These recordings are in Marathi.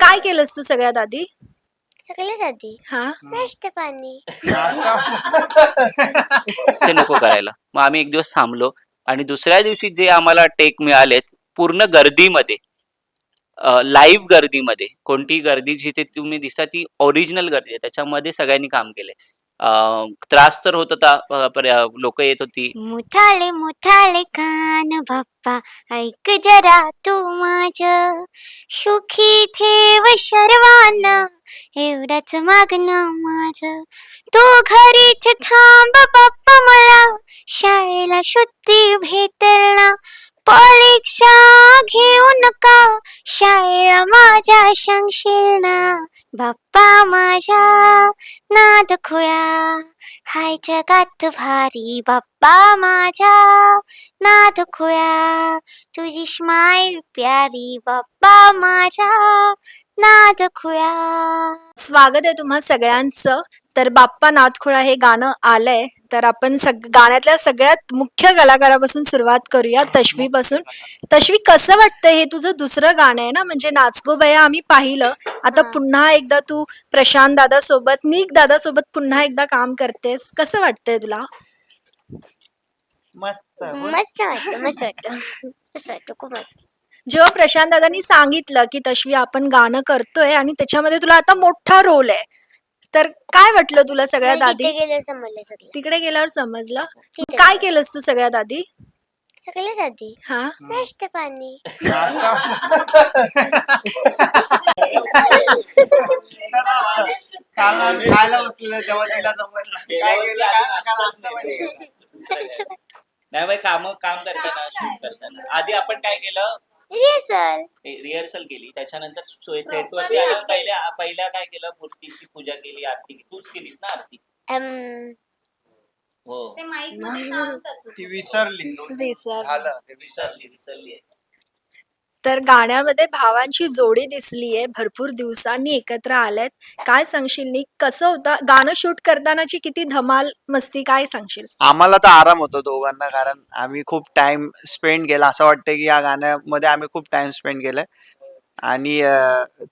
काय केलंस तू सगळ्यात आधी? सगळ्यात आधी हा. नाश्ता पाणी. ते नको करायला. मग आम्ही एक दिवस थांबलो आणि दुसऱ्या दिवशी जे आम्हाला टेक मिळालेत पूर्ण गर्दीमध्ये लाईव्ह गर्दीमध्ये कोणती गर्दी जिथे तुम्ही दिसता ती ओरिजिनल गर्दी आहे. त्याच्यामध्ये सगळ्यांनी काम केलंय. अं, त्रास तर होत होता लोक येत होती. मुठाले मुठाले कान बाप्पा ऐक जरा तू माझ. सुखी ठेव सर्वांना एवढंच मागणं माझ. तू घरीच थांब बाप्पा मला शाळेला सुट्टी भेटेल ना परीक्षा सांगशील ना बाप्पा माझ्या नाद खुळ्या. हाय जगात भारी बाप्पा माझ्या नाद खुळ्या. तुझी स्माईल प्यारी बाप्पा माझ्या नाद खुळ्या. स्वागत आहे तुम्हा सगळ्यांचं. तर बाप्पा नाथखोळा हे गाणं आलंय. तर आपण सग गाण्यातल्या सगळ्यात मुख्य कलाकारापासून सुरुवात करूया तश्वी पासून तश्वी कसं वाटतंय हे तुझं दुसरं गाणं आहे ना? म्हणजे नाचगो बया आम्ही पाहिलं. आता. पुन्हा एकदा तू प्रशांत दादा सोबत निक दादा सोबत पुन्हा एकदा काम करतेस. कसं वाटतंय तुला? मस्त. मस्त वाटतं मस्त वाटतं मस्त वाटतं खूप मस्त. जेव्हा प्रशांत दादांनी सांगितलं की तश्वी आपण गाणं करतोय आणि त्याच्यामध्ये तुला आता मोठा रोल आहे. तर काय वाटलं तुला सगळ्यात मला आधी तिथे गेलं समजलं सगळं. तिकडे गेल्यावर समजलं? तिथे काय केलंस तू सगळ्यात आधी सगळ्यात आधी हा? नाश्ता पाणी काल आम्ही खायला बसलेलो तेव्हा तिला समजलं काय केलं काय नका नाश्ता पाणी. नाही बाई काम काम करताना शूट करताना. आधी आपण काय केलं? रिहर्सल रिहर्सल केली. त्याच्यानंतर आल्यावर पहिल्या पहिल्या काय केलं? मूर्तीची पूजा केली आरती केली. तूच केलीस ना आरती? हो. ती विसरली विसर झालं ते विसरली विसरली. विसरली आहे. तर गाण्यामध्ये भावांची जोडी दिसलीये. भरपूर दिवसांनी एकत्र आलेत. काय सांगशील? नी कसं होतं? गाणं शूट करतानाची किती धमाल मस्ती काय सांगशील? आम्हाला तर आराम होतो दोघांना कारण आम्ही खूप टाइम स्पेंड केला. असं वाटतं की या गाण्यामध्ये आम्ही खूप टाइम स्पेंड केलाय. आणि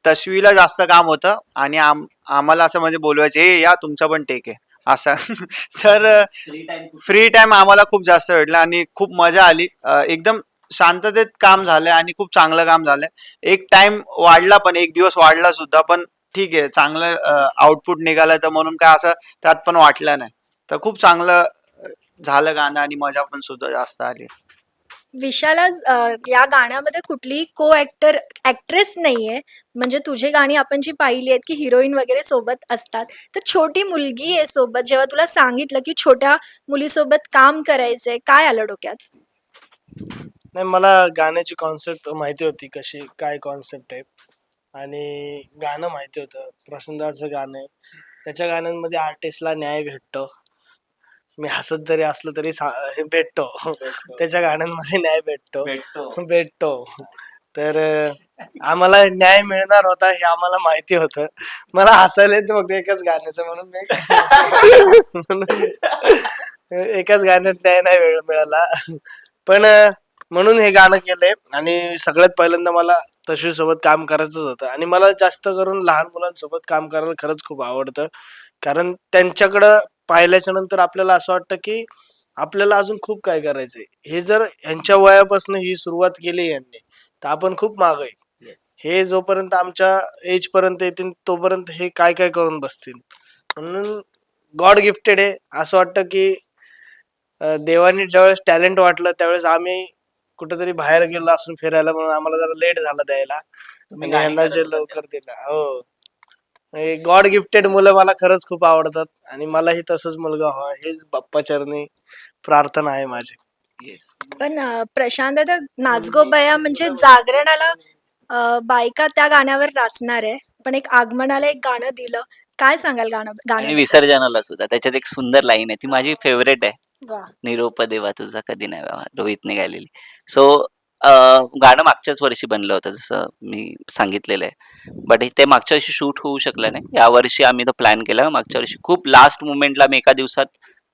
तस्वीला जास्त काम होतं. आणि आम आम्हाला असं म्हणजे बोलवायचे "ए, या तुमचा पण टेक आहे. असं. तर फ्री टाइम आम्हाला खूप जास्त भेटला आणि खूप मजा आली. एकदम शांततेत काम झालंय आणि खूप चांगलं काम झालंय. एक टाइम वाढला पण एक दिवस वाढला सुद्धा पण ठीक आहे चांगलं आउटपुट निघालं तर म्हणून काय असं त्यात पण वाटलं नाही. तर खूप चांगलं झालं गाणं आणि मजा पण सुद्धा जास्त आली. विशाला या गाण्यामध्ये कुठलीही को ऍक्टर ऍक्ट्रेस नाहीये. म्हणजे तुझे गाणी आपण जी पाहिली आहेत की हिरोईन वगैरे सोबत असतात. तर छोटी मुलगी आहे सोबत जेव्हा तुला सांगितलं की छोट्या मुलीसोबत काम करायचंय काय आलं डोक्यात? नाही मला गाण्याची कॉन्सेप्ट माहिती होती कशी काय कॉन्सेप्ट आहे. आणि गाणं माहिती होतं प्रसंदाचं गाणं आहे. त्याच्या गाण्यांमध्ये आर्टिस्टला न्याय भेटतो. मी हसत जरी असलो तरी सा- हे भेटतो. त्याच्या गाण्यांमध्ये न्याय भेटतो. भेटतो. भेटतो. तर अं, आम्हाला न्याय मिळणार होता हे आम्हाला माहिती होतं. मला हसायला येतं फक्त एकच गाण्याचं म्हणून मी. म्हणून एकाच गाण्यात न्याय नाही वेळ मिळाला. पण अं, म्हणून हे गाणं केलंय. आणि सगळ्यात पहिल्यांदा मला तशी सोबत काम करायचंच होतं. आणि मला जास्त करून लहान मुलांसोबत काम करायला खरंच खूप आवडतं. कारण त्यांच्याकडं पाहिल्याच्या नंतर आपल्याला असं वाटतं की आपल्याला अजून खूप काय करायचंय. हे जर यांच्या वयापासून ही सुरुवात केली यांनी तर आपण खूप माग आहे. Yes. हे जोपर्यंत आमच्या एज पर्यंत येतील तोपर्यंत हे काय काय करून बसतील. म्हणून गॉड गिफ्टेड आहे. असं वाटतं की अं, देवाने ज्यावेळेस टॅलेंट वाटलं त्यावेळेस आम्ही कुठेतरी बाहेर गेलो असून फिरायला म्हणून आम्हाला जरा लेट झाला द्यायला. गाणी यांना जे लवकर दिलं. हो. गॉड गिफ्टेड मुलं मला खरंच खूप आवडतात आणि मलाही तसंच मुलगा व्हावा हेच बाप्पा चरणी प्रार्थना आहे माझी. पण प्रशांत दादा नाचगो बया म्हणजे जागरणाला बायका त्या गाण्यावर नाचणार आहे पण एक आगमनाला एक गाणं दिलं. काय सांगाल गाणं आणि गाणं विसर्जनाला सुद्धा त्याच्यात एक सुंदर लाईन आहे ती माझी फेवरेट आहे. निरोप देवा तुझा कधी नाही व्हावा रोहितने गायलेली सो गाणं मागच्याच वर्षी बनलं होतं जसं मी सांगितलेलं आहे. बट ते मागच्या वर्षी शूट होऊ शकलं नाही. या वर्षी आम्ही तो प्लॅन केला. मागच्या वर्षी खूप लास्ट मुमेंटला मी एका दिवसात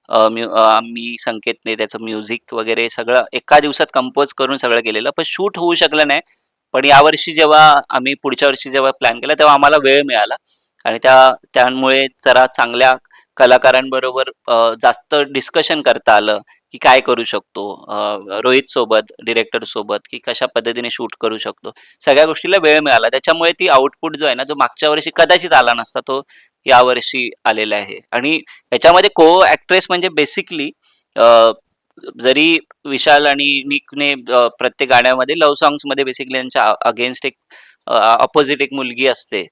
अं, म्यु- आम्ही संकेतने त्याचं म्युझिक वगैरे सगळं एका दिवसात कंपोज करून सगळं केलेलं. पण शूट होऊ शकलं नाही. पण यावर्षी जेव्हा आम्ही पुढच्या वर्षी जेव्हा प्लॅन केला तेव्हा आम्हाला वेळ मिळाला. आणि त्या त्यामुळे जरा चांगल्या कलाकारांबरोबर अ, जास्त डिस्कशन करता आलं की काय करू शकतो? अ, रोहित सोबत डिरेक्टर सोबत की कशा पद्धतीने शूट करू शकतो? सगळ्या गोष्टीला वेळ मिळाला. त्याच्यामुळे ती आउटपुट जो आहे ना जो मागच्या वर्षी कदाचित आला नसता तो यावर्षी आलेला आहे. आणि याच्यामध्ये को ऍक्ट्रेस म्हणजे बेसिकली जरी विशाल आणि निकने अ, प्रत्येक गाण्यामध्ये लव्ह सॉंग्समध्ये बेसिकली त्यांच्या अगेन्स्ट एक अपोजिट एक मुलगी असते.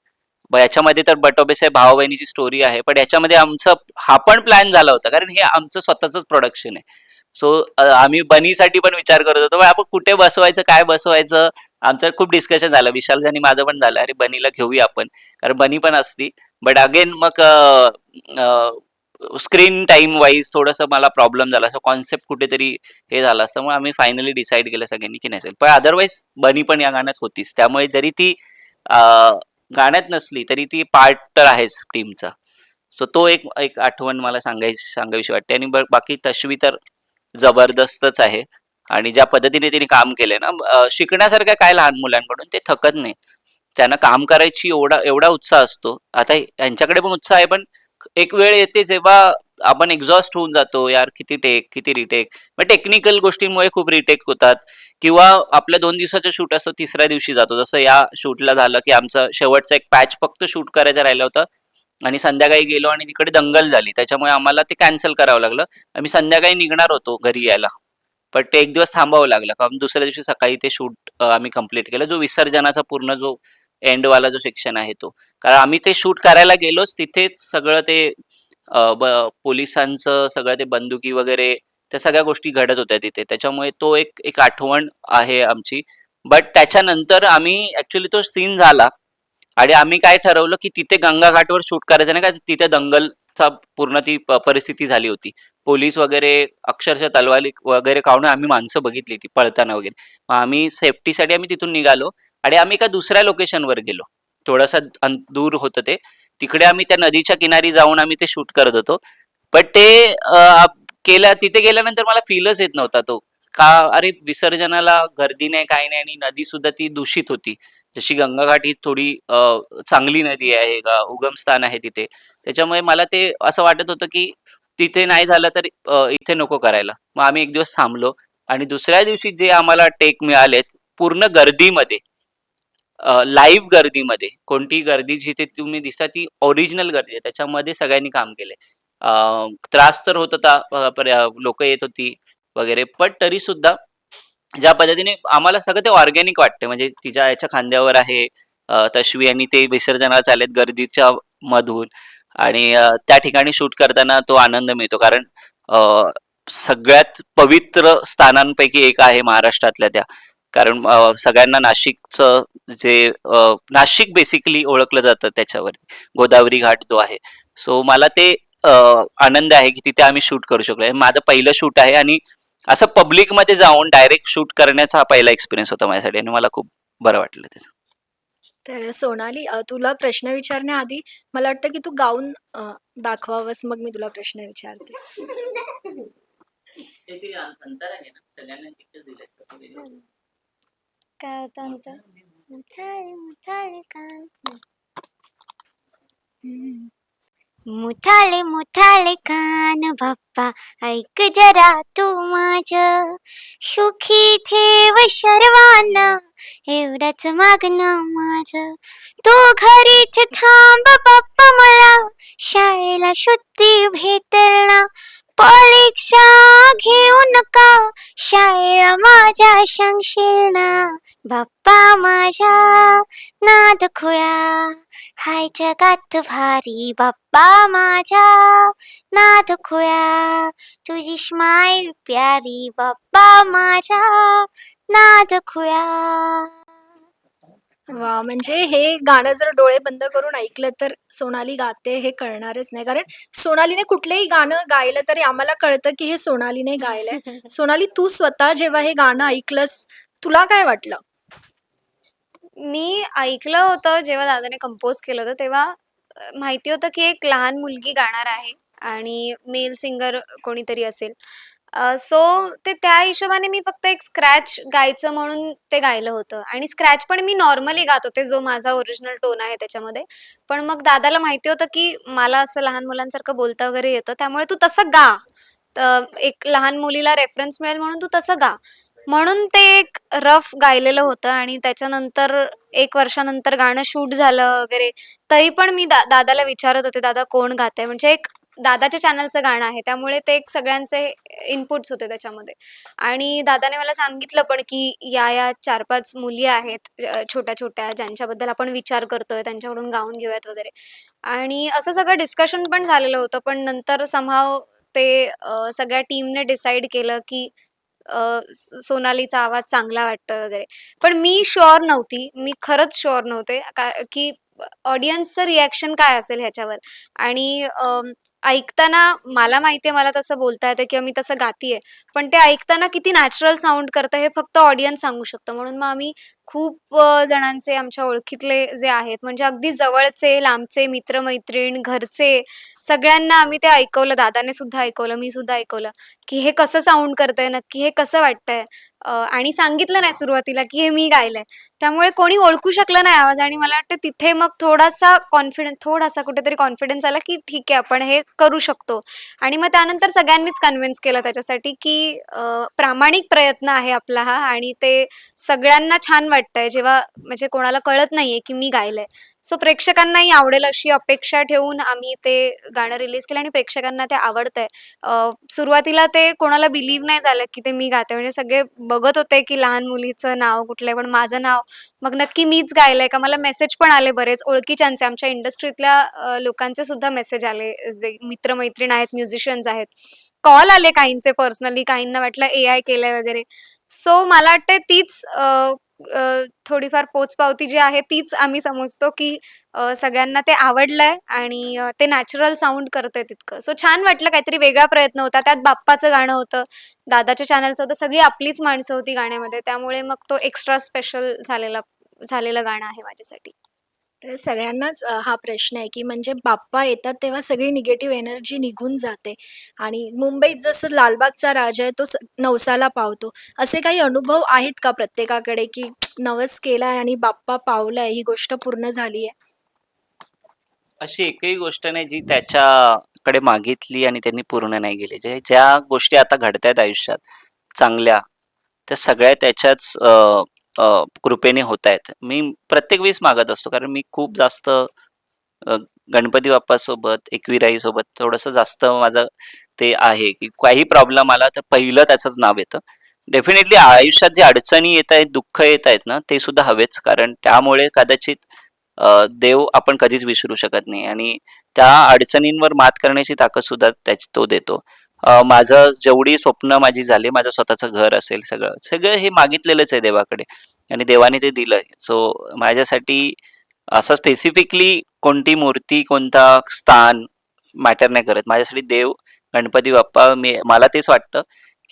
याच्यामध्ये तर बटोबेसाहेब भाऊ बहिणीची स्टोरी आहे. पण याच्यामध्ये आमचं हा पण प्लॅन झाला होता. कारण हे आमचं स्वतःच प्रोडक्शन आहे. सो आम्ही बनीसाठी पण विचार करत होतो. आपण कुठे बसवायचं काय बसवायचं? आमचं खूप डिस्कशन झालं. विशाल आणि माझं पण झालं. अरे बनीला घेऊया आपण. कारण बनी पण असती. बट अगेन मग स्क्रीन टाइम वाईज थोडंसं मला प्रॉब्लेम झाला. असं कॉन्सेप्ट कुठेतरी हे झालं असतं. मग आम्ही फायनली डिसाईड केलं सगळ्यांनी की नसेल पण अदरवाईज बनी पण या गाण्यात होतीच. त्यामुळे जरी ती गाण्यात नसली तरी ती पार्ट तर आहेच टीमचा सो तो एक एक आठवण मला सांगायची सांगावीशी वाटते. आणि बाकी तशवी तर जबरदस्तच आहे. आणि ज्या पद्धतीने तिने काम केलंय ना शिकण्यासारख्या शिकण्यासारखं काय लहान मुलांकडून ते थकत नाही त्यांना काम करायची एवढा एवढा उत्साह असतो. आता यांच्याकडे पण उत्साह आहे पण एक वेळ येते जेव्हा आपण एक्झॉस्ट होऊन जातो यार किती टेक किती रिटेक मग टेक्निकल गोष्टींमुळे खूप रिटेक होतात. किंवा आपल्या दोन दिवसाचं शूट असतं तिसऱ्या दिवशी जातो. जसं या शूटला झालं की आमचं शेवटचं एक पॅच फक्त शूट करायचं राहिलं होतं. आणि संध्याकाळी गेलो आणि तिकडे दंगल झाली. त्याच्यामुळे आम्हाला ते कॅन्सल करावं लागलं. आम्ही संध्याकाळी निघणार होतो घरी यायला. पण ते एक दिवस थांबावं लागलं. कारण दुसऱ्या दिवशी सकाळी ते शूट आम्ही कंप्लीट केलं. जो विसर्जनाचा पूर्ण जो एंडवाला जो सेक्शन आहे तो. कारण आम्ही ते शूट करायला गेलोच. तिथेच सगळं ते पोलिसांचं सगळं ते बंदुकी वगैरे त्या सगळ्या गोष्टी घडत होत्या तिथे. त्याच्यामुळे तो एक एक आठवण आहे आमची. बट त्याच्यानंतर आम्ही ऍक्च्युली तो सीन झाला. आणि आम्ही काय ठरवलं की तिथे गंगा घाटवर शूट करायचं नाही का? तिथे दंगलचा पूर्ण ती परिस्थिती झाली होती. पोलीस वगैरे अक्षरशः तलवारी वगैरे काढून आम्ही माणसं बघितली ती पळताना वगैरे. मग आम्ही सेफ्टीसाठी आम्ही तिथून निघालो. आणि आम्ही एका दुसऱ्या लोकेशनवर गेलो. थोडासा दूर होतं ते. तिकडे आम्ही त्या नदीच्या किनारी जाऊन आम्ही ते शूट करत होतो. पण ते केला तिथे गेल्यानंतर मला फीलच येत नव्हता तो. का अरे विसर्जनाला गर्दी नाही काही नाही आणि नदी सुद्धा ती दूषित होती. जशी गंगाघाट ही थोडी चांगली नदी आहे का उगमस्थान आहे तिथे. त्याच्यामुळे मला ते असं वाटत होतं की तिथे नाही झालं तर इथे नको करायला. मग आम्ही एक दिवस थांबलो आणि दुसऱ्या दिवशी जे आम्हाला टेक मिळालेत पूर्ण गर्दीमध्ये लाईव्ह गर्दीमध्ये कोणती गर्दी जिथे तुम्ही दिसता ती ओरिजिनल गर्दी आहे. त्याच्यामध्ये सगळ्यांनी काम केलंय. त्रास तर होत होता लोक येत होती वगैरे पण तरी सुद्धा ज्या पद्धतीने आम्हाला सगळं ते ऑर्गॅनिक वाटते. म्हणजे तिच्या याच्या खांद्यावर आहे तशवी तश्वी आणि ते विसर्जनाला चालेत गर्दीच्या मधून आणि त्या ठिकाणी शूट करताना तो आनंद मिळतो. कारण सगळ्यात पवित्र स्थानांपैकी एक आहे महाराष्ट्रातल्या त्या. कारण सगळ्यांना नाशिकचं जे नाशिक बेसिकली ओळखलं जातं त्याच्यावर गोदावरी घाट जो आहे. सो मला ते आनंद आहे की तिथे आम्ही शूट करू शकलो. हे माझं पहिलं शूट आहे आणि असं पब्लिकमध्ये जाऊन डायरेक्ट शूट करण्याचा हा पहिला एक्सपिरियन्स होता माझ्यासाठी आणि मला खूप बरं वाटलं ते. तर सोनाली तुला प्रश्न विचारण्याआधी मला वाटतं की तू गाऊन दाखवावंस मग मी तुला प्रश्न विचारते. काय होतं आमचं? मुठाले मुथाले कान बाप्पा ऐक जरा तू माझ. सुखी ठेव सर्वांना एवढंच मागणं माझ. तू घरीच थांब बाप्पा मला शाळेला सुट्टी भेटेल. ना परीक्षा घेऊ नका. शाळा माझ्या सांगशील ना बाप्पा माझ्या नाद खुळ्या हाय जगात भारी बाप्पा माझ्या नाद खुळ्या तुझी स्माईल प्यारी बाप्पा माझ्या नाद खुळ्या वा म्हणजे हे गाणं जर डोळे बंद करून ऐकलं तर सोनाली गाते हे कळणारच नाही. कारण सोनालीने कुठलेही गाणं गायलं तरी आम्हाला कळतं की हे सोनालीने गायलंय. सोनाली तू स्वतः जेव्हा हे गाणं ऐकलंस तुला काय वाटलं? मी ऐकलं होतं जेव्हा दादाने कंपोज केलं होतं तेव्हा अ, माहिती होतं की एक लहान मुलगी गाणार आहे आणि मेल सिंगर कोणीतरी असेल. सो ते त्या हिशोबाने मी फक्त एक स्क्रॅच गायचं म्हणून ते गायलं होतं. आणि स्क्रॅच पण मी नॉर्मली गात होते जो माझा ओरिजिनल टोन आहे त्याच्यामध्ये. पण मग दादाला माहिती होतं की मला असं लहान मुलांसारखं बोलता वगैरे येतं त्यामुळे तू तसं गा. तर एक लहान मुलीला रेफरन्स मिळेल म्हणून तू तसं गा. म्हणून ते एक रफ गायलेलं होतं आणि त्याच्यानंतर एक वर्षानंतर गाणं शूट झालं वगैरे. तरी पण मी दा दादाला विचारत होते दादा कोण गातंय? म्हणजे एक दादाच्या चॅनलचं गाणं आहे. त्यामुळे ते एक सगळ्यांचे इनपुट्स होते त्याच्यामध्ये. आणि दादाने मला सांगितलं पण की या या चार पाच मुली आहेत छोट्या छोट्या ज्यांच्याबद्दल आपण विचार करतोय त्यांच्याकडून गाऊन घेऊयात वगैरे. आणि असं सगळं डिस्कशन पण झालेलं होतं पण नंतर समहाव ते सगळ्या टीमने डिसाईड केलं की सोनालीचा आवाज चांगला वाटतोय वगैरे. पण मी शुअर नव्हती. मी खरंच शुअर नव्हते. की ऑडियन्सचं रिॲक्शन काय असेल ह्याच्यावर? आणि ऐकताना मला माहितीये मला तसं बोलता येतं किंवा मी तसं गातीये पण ते ऐकताना किती नॅचरल साऊंड करतं हे फक्त ऑडियन्स सांगू शकतं. म्हणून मग आम्ही खूप अ, जणांचे आमच्या ओळखीतले जे आहेत म्हणजे अगदी जवळचे लांबचे मित्रमैत्रीण घरचे सगळ्यांना आम्ही ते ऐकवलं. दादाने सुद्धा ऐकवलं मी सुद्धा ऐकवलं की हे कसं साऊंड करतंय नक्की हे कसं वाटतंय? आणि सांगितलं नाही सुरुवातीला की हे मी गायलंय. त्यामुळे कोणी ओळखू शकलं नाही आवाज आणि मला वाटतं तिथे मग थोडासा कॉन्फिडन्स थोडासा कुठेतरी कॉन्फिडन्स आला की ठीक आहे आपण हे करू शकतो. आणि मग त्यानंतर सगळ्यांनीच कन्व्हिन्स केलं त्याच्यासाठी की प्रामाणिक प्रयत्न आहे आपला हा आणि ते सगळ्यांना छान वाटतंय. जेव्हा म्हणजे कोणाला कळत नाहीये की मी गायलंय. सो प्रेक्षकांनाही आवडेल अशी अपेक्षा ठेवून आम्ही ते गाणं रिलीज केलं आणि प्रेक्षकांना ते आवडतंय. सुरुवातीला ते कोणाला बिलीव्ह नाही झालं की ते मी गाते. म्हणजे सगळे बघत होते की लहान मुलीचं नाव कुठलं आहे पण माझं नाव मग नक्की मीच गायलंय का? मला मेसेज पण आले बरेच ओळखीच्यांचे. आमच्या इंडस्ट्रीतल्या लोकांचे सुद्धा मेसेज आले. जे मित्रमैत्रीण आहेत म्युझिशियन्स आहेत. कॉल आले काहींचे पर्सनली काहींना वाटलं ए आय केलंय वगैरे. सो मला वाटतंय तीच अ, थोडीफार पोचपावती जी आहे तीच आम्ही समजतो की अ, सगळ्यांना ते आवडलंय आणि अ, ते नॅचरल साऊंड करतंय तितकं. सो छान वाटलं काहीतरी वेगळा प्रयत्न होता. त्यात बाप्पाचं गाणं होतं दादाच्या चॅनलचं होतं सगळी आपलीच माणसं होती गाण्यामध्ये. त्यामुळे मग तो एक्स्ट्रा स्पेशल झालेला झालेलं गाणं आहे माझ्यासाठी. तर सगळ्यांनाच अ, हा प्रश्न आहे की म्हणजे बाप्पा येतात तेव्हा सगळी निगेटिव्ह एनर्जी निघून जाते. आणि मुंबईत जसं लालबागचा राजा आहे तो स नवसाला पावतो. असे काही अनुभव आहेत का प्रत्येकाकडे की नवस केलाय आणि बाप्पा पावलाय ही गोष्ट पूर्ण झाली आहे? अशी एकही गोष्ट नाही जी त्याच्याकडे मागितली आणि त्यांनी पूर्ण नाही केली. जे ज्या गोष्टी आता घडतायत आयुष्यात चांगल्या त्या सगळ्या त्याच्याच अ, अ, कृपेने होत आहेत मी प्रत्येक वेळेस मागत असतो कारण मी खूप जास्त अ, गणपती बाप्पासोबत एकविराईसोबत थोडंसं जास्त माझं ते आहे की काही प्रॉब्लेम आला तर पहिलं त्याचंच नाव येतं. डेफिनेटली आयुष्यात जे अडचणी येत आहेत दुःख येत आहेत ना ते सुद्धा हवेच कारण त्यामुळे कदाचित अ, देव आपण कधीच विसरू शकत नाही. आणि त्या अडचणींवर मात करण्याची ताकद सुद्धा त्याची तो देतो. माझं जेवढी स्वप्न माझी झाली माझं स्वतःचं घर असेल सगळं सगळं हे मागितलेलंच आहे देवाकडे. आणि देवाने ते दिलंय. सो माझ्यासाठी असं स्पेसिफिकली कोणती मूर्ती कोणता स्थान मॅटर नाही करत. माझ्यासाठी देव गणपती बाप्पा मी मला तेच वाटतं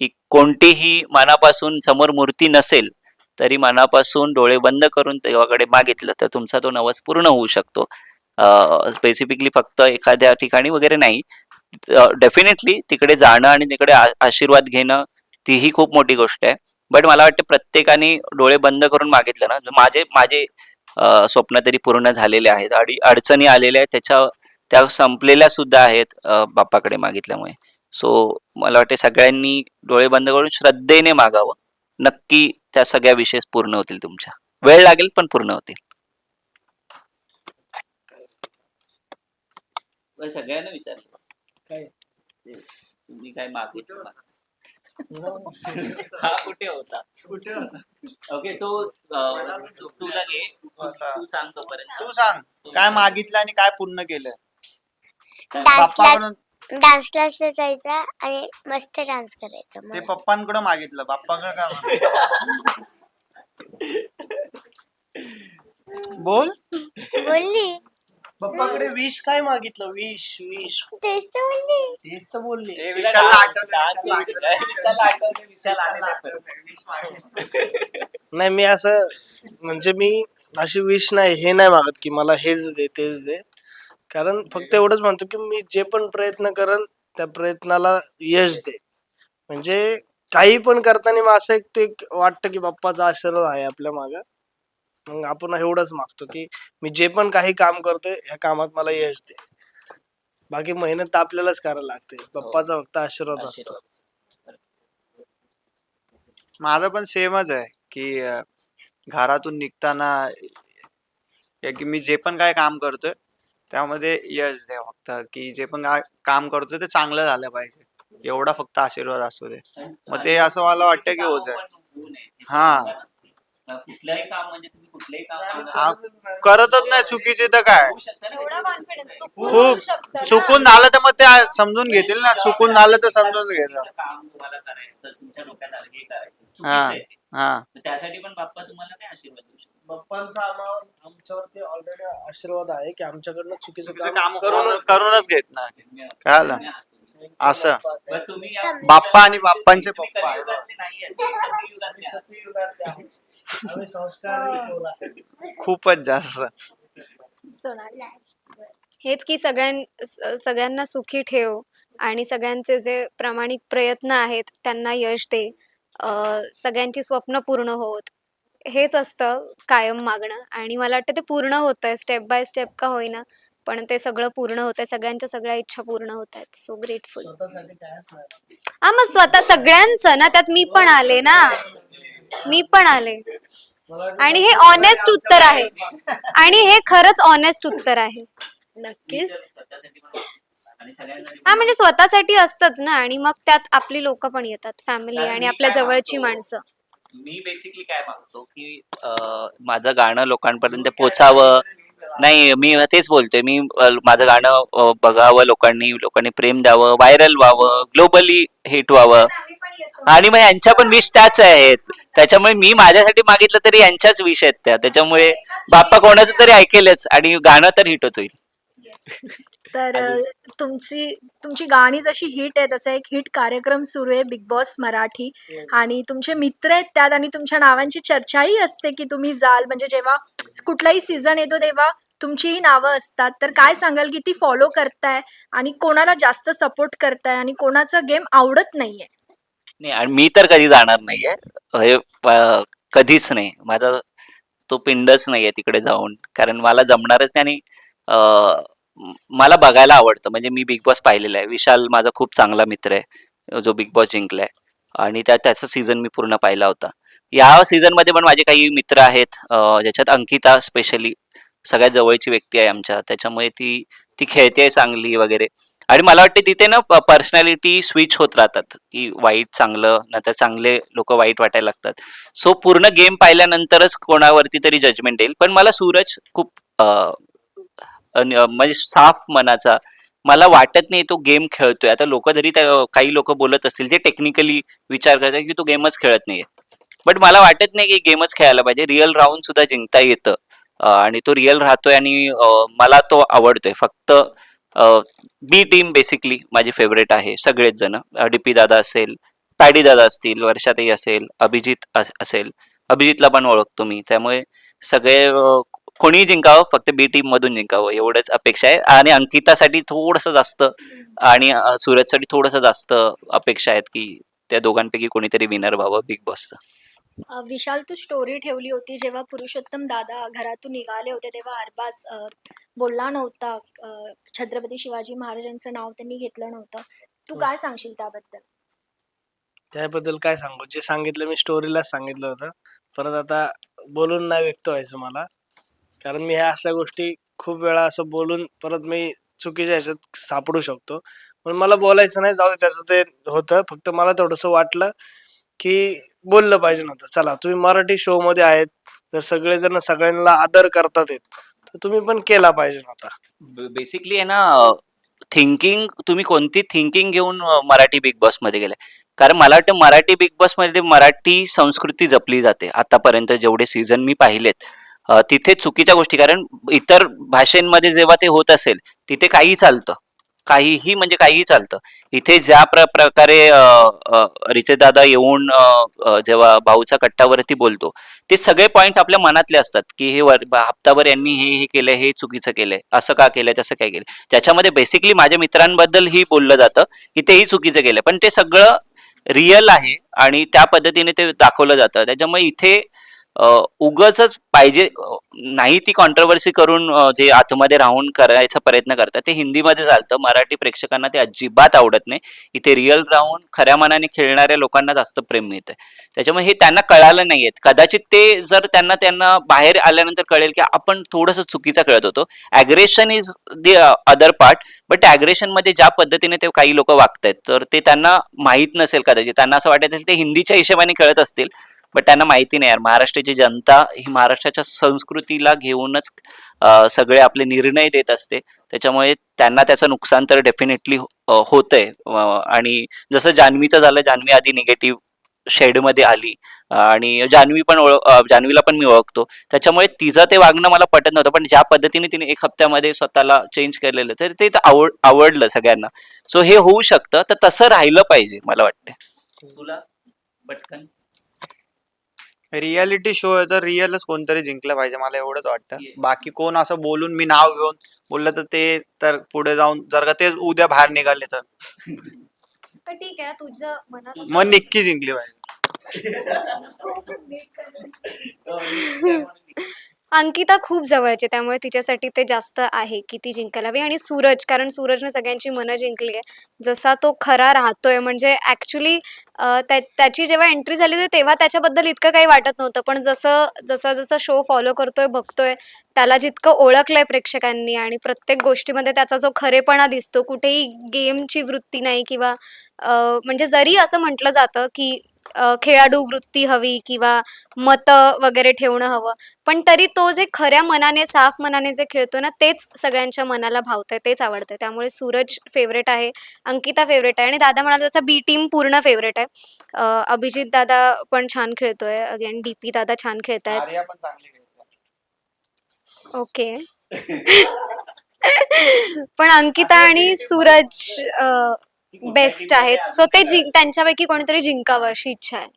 की कोणतीही मनापासून समोर मूर्ती नसेल तरी मनापासून डोळे बंद करून देवाकडे मागितलं तर तुमचा तो नवस पूर्ण होऊ शकतो. स्पेसिफिकली फक्त एखाद्या ठिकाणी वगैरे नाही डेफिनेटली तिकडे जाणं आणि तिकडे आशीर्वाद घेणं तीही खूप मोठी गोष्ट आहे. बट मला वाटतं प्रत्येकाने डोळे बंद करून मागितलं ना म्हणजे माझे माझे स्वप्न तरी पूर्ण झालेले आहेत आणि अडचणी आलेल्या आहेत त्याच्या त्या संपलेल्या सुद्धा आहेत अ, बाप्पाकडे मागितल्यामुळे. सो मला वाटते सगळ्यांनी डोळे बंद करून श्रद्धेने मागावं. नक्की त्या सगळ्या विशेष पूर्ण होतील तुमच्या. वेळ लागेल पण पूर्ण होतील. सगळ्यांना विचारलं. काय? तुम्ही काय मागितलं हा कुठे होता? ओके तो अ, तू- तुला घे. तू तू सांग तोपर्यंत. तू सांग. काय मागितलं आणि काय पूर्ण केलं? डान्स क्लास बाप्पाकडून डान्स क्लासला जायचा आणि मस्त डान्स करायचा ते मग. पप्पांकडे मागितलं. बाप्पाकडे काय मागितलं? बोल. बोलली. पप्पाकडे विश काय मागितलं? विश विश तेच तर बोलली तेच तर बोलली. हे विशालला आठवलं, विशालला विशालला आठवलं, विशालला आठवलं. नाही मी असं म्हणजे मी अशी विश नाही हे नाही मागत की मला हेच दे तेच दे. कारण फक्त एवढंच म्हणतो की मी जे पण प्रयत्न करन त्या प्रयत्नाला यश दे. म्हणजे काही पण करताना मग असं एक ते एक वाटतं की बाप्पाचा आशीर्वाद आहे आपल्या माग. मग आपण एवढंच मागतो की मी जे पण काही काम करतोय ह्या कामात मला यश दे. बाकी मेहनत तर आपल्यालाच करायला लागते. बाप्पाचा फक्त आशीर्वाद असतो. माझं पण सेमच आहे की अं, घरातून निघताना हे की मी जे पण काय काम करतोय त्यामध्ये यश द्या फक्त. की जे पण काय काम करतोय ते चांगलं झालं पाहिजे. एवढा फक्त आशीर्वाद असू दे. मग ते असं मला वाटतं की होत हा. कुठलंही काम म्हणजे तुम्ही कुठलंही काम आ- करतच नाही. चुकीचे तर काय? एवढा कॉन्फिडन्स खूप चुकून झालं तर मग ते चुकून घेतील ना. चुकून झालं तर समजून घेतात. काम तुम्हाला करायचं तुमच्या डोक्यात आलं हे करायचं. हा. चुकीचं आहे ते. हा तर त्यासाठी पण बाप्पा तुम्हाला काय आशीर्वाद देऊ शकतो बाप्पांचा आम्हाला आमच्यावरती ऑलरेडी आशीर्वाद आहे की आमच्याकडनं चुकीचं चुकीचं काम काम करून करून करूनच घेत नाही. कळालं? असं. मग तुम्ही या- बाप्पा आणि बाप्पांचे तुम्ही पप्पा. आहे. कलियुगातले नाहीये, तुम्ही सत्ययुगातले आहात. आम्ही संस्कार पोरं आहे. खूपच जास्त. सोनाली. हेच की सगळ्यां सगळ्यांना सुखी ठेव आणि सगळ्यांचे जे प्रामाणिक प्रयत्न आहेत त्यांना यश दे. अं, सगळ्यांची स्वप्न पूर्ण होत. हेच असतं कायम मागणं आणि मला वाटतं ते पूर्ण होत आहे स्टेप बाय स्टेप का होईना. पण ते सगळं पूर्ण होत आहे सगळ्यांच्या सगळ्या इच्छा पूर्ण होत आहेत सो ग्रेटफुल स्वतःसाठी हा मग स्वतः सगळ्यांचं ना त्यात मी पण आले ना. मी पण आले. मला वाटतं आणि हे ऑनेस्ट उत्तर आहे. आणि हे खरंच ऑनेस्ट उत्तर आहे. नक्कीच. स्वतःसाठी पण आणि सगळ्यांसाठी हा म्हणजे स्वतःसाठी असतंच ना. आणि मग त्यात आपली लोक पण येतात. फॅमिली आणि आपल्या जवळची? माणसं. मी बेसिकली काय मागतो की अं, माझं गाणं लोकांपर्यंत पोचावं नाही मी तेच बोलतोय. मी माझं गाणं बघावं लोकांनी लोकांनी प्रेम द्यावं व्हायरल व्हावं ग्लोबली हिट व्हावं. आणि मग यांच्या पण विश त्याच आहेत. त्याच्यामुळे मी माझ्यासाठी मागितलं तरी यांच्याच विश आहेत त्या. त्याच्यामुळे बाप्पा कोणाचं तरी ऐकेलच आणि गाणं तर हिटच होईल. तर तुमची तुमची गाणी जशी हिट आहे तसा एक हिट कार्यक्रम सुरू आहे बिग बॉस मराठी. आणि तुमचे मित्र आहेत त्यात आणि तुमच्या नावांची चर्चाही असते की तुम्ही जाल. म्हणजे जेव्हा कुठलाही सीझन येतो तेव्हा तुमचीही नावं असतात. तर काय सांगाल की ती फॉलो करताय आणि कोणाला जास्त सपोर्ट करताय आणि कोणाचा गेम आवडत नाहीये? नाही आणि मी तर कधी जाणार नाहीये. हे प- कधीच नाही. माझा तो पिंडच नाहीये तिकडे जाऊन. कारण मला जमणारच नाही आणि अं, म- मला बघायला आवडतं. म्हणजे मी बिग बॉस पाहिलेला आहे. विशाल माझा खूप चांगला मित्र आहे. जो बिग बॉस जिंकलाय. आणि त्या त्याचा सीझन मी पूर्ण पाहिला होता. या सीझनमध्ये पण माझे काही मित्र आहेत ज्याच्यात अंकिता स्पेशली सगळ्यात जवळची व्यक्ती आहे आमच्या. त्याच्यामुळे ती ती खेळते चांगली वगैरे. आणि मला वाटते तिथे ना पर्सनॅलिटी स्विच होत राहतात. की वाईट चांगलं नंतर चांगले लोक वाईट वाटायला लागतात. सो पूर्ण गेम पाहिल्यानंतरच कोणावरती तरी जजमेंट येईल. पण मला सूरज खूप अन- म्हणजे साफ मनाचा मला वाटत नाही तो गेम खेळतोय. आता लोक जरी काही लोक बोलत असतील जे टेक्निकली विचार करतात की तो गेमच खेळत नाहीये. बट मला वाटत नाही की गेमच खेळायला पाहिजे. रिअल राहून सुद्धा जिंकता येतं. आणि तो रिअल राहतोय आणि मला तो आवडतोय. फक्त बी टीम बेसिकली माझी फेवरेट आहे सगळेच जण. डीपी दादा असेल पॅडी दादा असतील वर्षाताई असेल अभिजित असेल. अभिजितला पण ओळखतो मी. त्यामुळे सगळे अं, कोणीही जिंकावं फक्त बी टीम मधून जिंकावं. एवढंच अपेक्षा आहे. आणि अंकितासाठी थोडस जास्त आणि सूरजसाठी थोडस जास्त अपेक्षा आहेत की त्या दोघांपैकी कोणीतरी विनर व्हावं बिग बॉसचं विशाल तू स्टोरी ठेवली होती जेव्हा पुरुषोत्तम दादा घरातून निघाले होते तेव्हा अरबाज बोलला नव्हता छत्रपती शिवाजी महाराजांचं नाव त्यांनी घेतलं नव्हतं. तू काय सांगशील त्याबद्दल? त्याबद्दल काय सांगू? जे सांगितलं मी स्टोरीलाच सांगितलं होतं. परत आता बोलून नाही व्यक्त व्हायचं मला. कारण मी ह्या असल्या गोष्टी खूप वेळा असं बोलून परत मी चुकीच्या ह्याच्यात सापडू शकतो. पण मला बोलायचं नाही जाऊ त्याचं ते होतं. फक्त मला थोडंसं वाटलं की बोललं पाहिजे नव्हतं. चला तुम्ही मराठी शो मध्ये आहेत जर सगळेजण सगळ्यांना आदर करतात तर तुम्ही पण केला पाहिजे नव्हता. बेसिकली आहे ना थिंकिंग तुम्ही कोणती थिंकिंग घेऊन मराठी बिग बॉसमध्ये गेले? कारण मला वाटतं मराठी बिग बॉसमध्ये मराठी संस्कृती जपली जाते. आतापर्यंत जेवढे सीझन मी पाहिलेत तिथे चुकीच्या गोष्टी कारण इतर भाषेंमध्ये जेव्हा ते होत असेल तिथे काही चालतं. काहीही म्हणजे काहीही चालतं. इथे ज्या प्र प्रकारे रिचे दादा येऊन जेव्हा भाऊचा कट्टावरती बोलतो ते सगळे पॉईंट्स आपल्या मनातले असतात की हे वर हप्तावर यांनी हे हे केलंय हे चुकीचं केलंय असं का केलंय तसं काय केलं. त्याच्यामध्ये बेसिकली माझ्या मित्रांबद्दल ही बोललं जातं की तेही चुकीचं केलंय पण ते सगळं रिअल आहे आणि त्या पद्धतीने ते दाखवलं जातं. त्याच्यामुळे इथे उगच पाहिजे नाही ती कॉन्ट्रवर्सी करून जे आतमध्ये राहून करायचा प्रयत्न करतात ते हिंदीमध्ये चालतं. मराठी प्रेक्षकांना ते अजिबात आवडत नाही. इथे रिअल राहून खऱ्या मनाने खेळणाऱ्या लोकांना जास्त प्रेम मिळतंय. त्याच्यामुळे हे त्यांना कळालं आहेत कदाचित ते जर त्यांना त्यांना बाहेर आल्यानंतर कळेल की आपण थोडंसं चुकीचं खेळत होतो. Aggression is the other part बटमध्ये ज्या पद्धतीने ते काही लोक वागतायत तर ते त्यांना माहीत नसेल कदाचित. त्यांना असं वाटत असेल ते हिंदीच्या हिशोबाने खेळत असतील. बट त्यांना माहिती नाही यार. महाराष्ट्राची जनता ही महाराष्ट्राच्या संस्कृतीला घेऊनच सगळे आपले निर्णय देत असते. त्याच्यामुळे त्यांना त्याचं नुकसान तर डेफिनेटली होतंय. आणि जसं जान्हवीचं झालं जान्हवी आधी निगेटिव्ह शेडमध्ये आली. आणि जान्हवी पण ओळख जान्हवीला पण मी ओळखतो. त्याच्यामुळे तिचं ते वागणं मला पटत नव्हतं. पण ज्या पद्धतीने तिने एक हप्त्यामध्ये स्वतःला चेंज केलेलं तर ते तर आवड आवडलं सगळ्यांना. सो हे होऊ शकतं. तर तसं राहिलं पाहिजे मला वाटतं तुला पटकन? रियालिटी शो आहे तर रिअलच कोणतरी जिंकलं पाहिजे मला एवढंच वाटतं. बाकी कोण असं बोलून मी नाव घेऊन बोललं तर ते तर पुढे जाऊन जर का ते उद्या बाहेर निघाले तर. तर ठीक आहे तुझं मनात असं- मग निक्की जिंकली पाहिजे. अंकिता खूप जवळची आहे, त्यामुळे तिच्यासाठी ते जास्त आहे की ती जिंकायला हवी. आणि सूरज कारण सूरजने सगळ्यांची मनं जिंकली आहे. जसा तो खरा राहतोय म्हणजे ऍक्च्युली त्याची जेव्हा एंट्री झाली होती तेव्हा त्याच्याबद्दल इतकं काही वाटत नव्हतं. पण जसं जसा जसा शो फॉलो करतोय बघतोय त्याला जितकं ओळखलंय प्रेक्षकांनी आणि प्रत्येक गोष्टीमध्ये त्याचा जो खरेपणा दिसतो कुठेही गेमची वृत्ती नाही किंवा म्हणजे जरी असं म्हटलं जातं की अं, खेळाडू वृत्ती हवी किंवा मतं वगैरे ठेवणं हवं. पण तरी तो जे खऱ्या मनाने साफ मनाने जे खेळतो ना तेच सगळ्यांच्या मनाला भावतंय तेच आवडतंय. त्यामुळे सूरज फेवरेट आहे अंकिता फेवरेट आहे आणि दादा म्हणाला तसा बी टीम पूर्ण फेवरेट आहे. अं, अभिजित दादा पण छान खेळतोय. अगेन डीपी दादा छान खेळत आहेत आर्या पण चांगली खेळते. ओके. पण अंकिता आणि सूरज बेस्ट आहेत. सो ते जिंक त्यांच्यापैकी कोणीतरी जिंकावं अशी इच्छा आहे.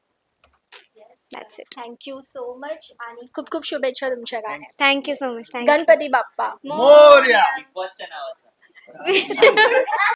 थँक्यू सो मच आणि खूप खूप शुभेच्छा तुमच्या गाण्यात. Thank you so much thank you Ganpati Bappa. Morya. Big बॉसच्या नावाचा.